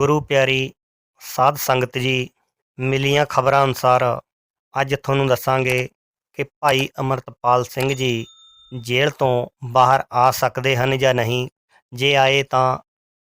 ਗੁਰੂ ਪਿਆਰੀ ਸਾਧ ਸੰਗਤ ਜੀ, ਮਿਲੀਆਂ ਖਬਰਾਂ ਅਨੁਸਾਰ ਅੱਜ ਤੁਹਾਨੂੰ ਦੱਸਾਂਗੇ ਕਿ ਭਾਈ ਅਮਰਤਪਾਲ ਸਿੰਘ ਜੀ ਜੇਲ੍ਹ ਤੋਂ ਬਾਹਰ ਆ ਸਕਦੇ ਹਨ ਜਾਂ ਨਹੀਂ। ਜੇ ਆਏ ਤਾਂ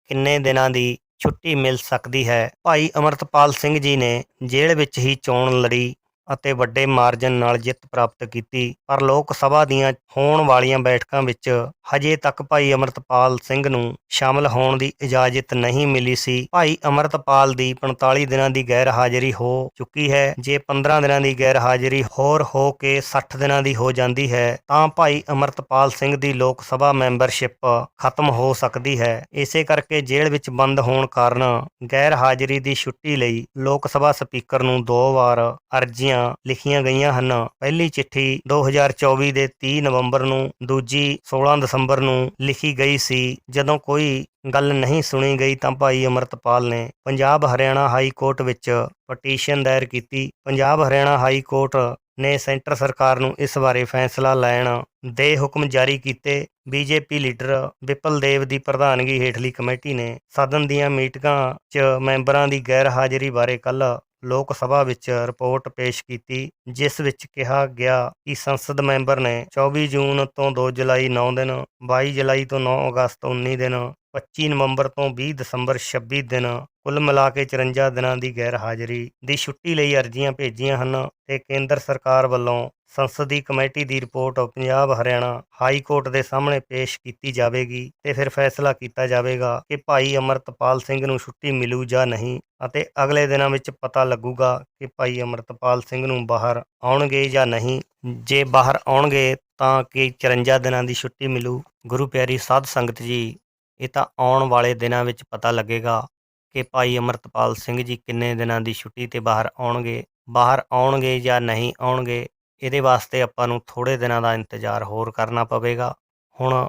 ਕਿੰਨੇ ਦਿਨਾਂ ਦੀ ਛੁੱਟੀ ਮਿਲ ਸਕਦੀ ਹੈ? ਭਾਈ ਅਮਰਤਪਾਲ ਸਿੰਘ ਜੀ ਨੇ ਜੇਲ੍ਹ ਵਿੱਚ ਹੀ ਚੋਣ ਲੜੀ। ਅਤੇ ਵੱਡੇ ਮਾਰਜਨ ਨਾਲ ਜਿੱਤ ਪ੍ਰਾਪਤ ਕੀਤੀ। ਪਰ ਲੋਕ ਸਭਾ ਦੀਆਂ ਹੋਣ ਵਾਲੀਆਂ ਬੈਠਕਾਂ ਵਿੱਚ ਹਜੇ ਤੱਕ ਭਾਈ ਅਮਰਤਪਾਲ ਸਿੰਘ ਨੂੰ ਸ਼ਾਮਲ ਹੋਣ ਦੀ ਇਜਾਜ਼ਤ ਨਹੀਂ ਮਿਲੀ ਸੀ। ਭਾਈ ਅਮਰਤਪਾਲ ਦੀ 45 ਦਿਨਾਂ ਦੀ ਗੈਰ ਹਾਜ਼ਰੀ ਹੋ ਚੁੱਕੀ ਹੈ। ਜੇ 15 ਦਿਨਾਂ ਦੀ ਗੈਰ ਹਾਜ਼ਰੀ ਹੋਰ ਹੋ ਕੇ 60 ਦਿਨਾਂ ਦੀ ਹੋ ਜਾਂਦੀ ਹੈ, ਤਾਂ ਭਾਈ ਅਮਰਤਪਾਲ ਸਿੰਘ ਦੀ ਲੋਕ ਸਭਾ ਮੈਂਬਰਸ਼ਿਪ ਖਤਮ ਹੋ ਸਕਦੀ ਹੈ। ਇਸੇ ਕਰਕੇ ਜੇਲ੍ਹ ਵਿੱਚ ਬੰਦ ਹੋਣ ਕਾਰਨ ਗੈਰ ਹਾਜ਼ਰੀ ਦੀ ਛੁੱਟੀ ਲਈ ਲੋਕ ਸਭਾ ਸਪੀਕਰ ਨੂੰ ਦੋ ਵਾਰ ਅਰਜ਼ੀਆਂ ਲਿਖੀਆਂ ਗਈਆਂ ਹਨ। ਪਹਿਲੀ ਚਿੱਠੀ 2024 ਦੇ 30 ਨਵੰਬਰ ਨੂੰ, ਦੂਜੀ 16 ਦਸੰਬਰ ਨੂੰ ਲਿਖੀ ਗਈ ਸੀ। ਜਦੋਂ ਕੋਈ ਗੱਲ ਨਹੀਂ ਸੁਣੀ ਗਈ ਤਾਂ ਭਾਈ ਅਮਰਤਪਾਲ ਨੇ ਪੰਜਾਬ ਹਰਿਆਣਾ ਹਾਈ ਕੋਰਟ ਵਿੱਚ ਪਟੀਸ਼ਨ ਦਾਇਰ ਕੀਤੀ। ਪੰਜਾਬ ਹਰਿਆਣਾ ਹਾਈ ਕੋਰਟ ਨੇ ਸੈਂਟਰ ਸਰਕਾਰ ਨੂੰ ਇਸ ਬਾਰੇ ਫੈਸਲਾ ਲੈਣ ਦੇ ਹੁਕਮ ਜਾਰੀ ਕੀਤੇ। ਬੀਜੇਪੀ ਲੀਡਰ ਵਿਪਲ ਦੇਵ ਦੀ ਪ੍ਰਧਾਨਗੀ ਹੇਠਲੀ ਕਮੇਟੀ ਨੇ ਸਦਨ ਦੀਆਂ ਮੀਟਿੰਗਾਂ 'ਚ ਮੈਂਬਰਾਂ ਦੀ ਗੈਰ ਹਾਜ਼ਰੀ ਬਾਰੇ ਕੱਲ ਲੋਕ ਸਭਾ ਵਿੱਚ ਰਿਪੋਰਟ ਪੇਸ਼ ਕੀਤੀ, ਜਿਸ ਵਿੱਚ ਕਿਹਾ ਗਿਆ ਕਿ ਸੰਸਦ ਮੈਂਬਰ ਨੇ 24 ਜੂਨ ਤੋਂ 2 ਜੁਲਾਈ 9 ਦਿਨ 22 ਜੁਲਾਈ ਤੋਂ 9 ਅਗਸਤ 19 ਦਿਨ 25 ਨਵੰਬਰ ਤੋਂ 20 ਦਸੰਬਰ 26 ਦਿਨ ਕੁੱਲ ਮਿਲਾ ਕੇ 54 ਦਿਨਾਂ ਦੀ ਗੈਰ ਹਾਜ਼ਰੀ ਦੀ ਛੁੱਟੀ ਲਈ ਅਰਜ਼ੀਆਂ ਭੇਜੀਆਂ ਹਨ ਤੇ ਕੇਂਦਰ ਸਰਕਾਰ ਵੱਲੋਂ ਸੰਸਦੀ ਕਮੇਟੀ ਦੀ report Punjab Haryana high court ਦੇ ਸਾਹਮਣੇ ਪੇਸ਼ ਕੀਤੀ ਜਾਵੇਗੀ ਤੇ ਫਿਰ ਫੈਸਲਾ ਕੀਤਾ ਜਾਵੇਗਾ ਕਿ ਭਾਈ ਅਮਰਤਪਾਲ ਸਿੰਘ ਨੂੰ ਛੁੱਟੀ ਮਿਲੂ ਜਾਂ ਨਹੀਂ। ਅਤੇ ਅਗਲੇ ਦਿਨਾਂ ਵਿੱਚ ਪਤਾ ਲੱਗੂਗਾ ਕਿ ਭਾਈ ਅਮਰਤਪਾਲ ਸਿੰਘ ਨੂੰ ਬਾਹਰ ਆਉਣਗੇ ਜਾਂ ਨਹੀਂ। ਜੇ ਬਾਹਰ ਆਉਣਗੇ ਤਾਂ ਕਿ 54 ਦਿਨਾਂ ਦੀ ਛੁੱਟੀ ਮਿਲੂ। ਗੁਰੂ ਪਿਆਰੀ ਸਾਧ ਸੰਗਤ ਜੀ, ਇਹ ਤਾਂ ਆਉਣ ਵਾਲੇ ਦਿਨਾਂ ਵਿੱਚ ਪਤਾ ਲੱਗੇਗਾ ਕਿ ਭਾਈ ਅਮਰਤਪਾਲ ਸਿੰਘ ਜੀ ਕਿੰਨੇ ਦਿਨਾਂ ਦੀ ਛੁੱਟੀ ਤੇ ਬਾਹਰ ਆਉਣਗੇ ਬਾਹਰ ਆਉਣਗੇ ਜਾਂ ਨਹੀਂ ਆਉਣਗੇ। ਇਹਦੇ ਵਾਸਤੇ ਆਪਾਂ ਨੂੰ ਥੋੜੇ ਦਿਨਾਂ ਦਾ ਇੰਤਜ਼ਾਰ ਹੋਰ ਕਰਨਾ ਪਵੇਗਾ। ਹੁਣ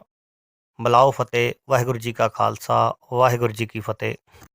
ਬਲਾਓ ਫਤਿਹ, ਵਾਹਿਗੁਰੂ ਜੀ ਕਾ ਖਾਲਸਾ, ਵਾਹਿਗੁਰੂ ਜੀ ਕੀ ਫਤਿਹ।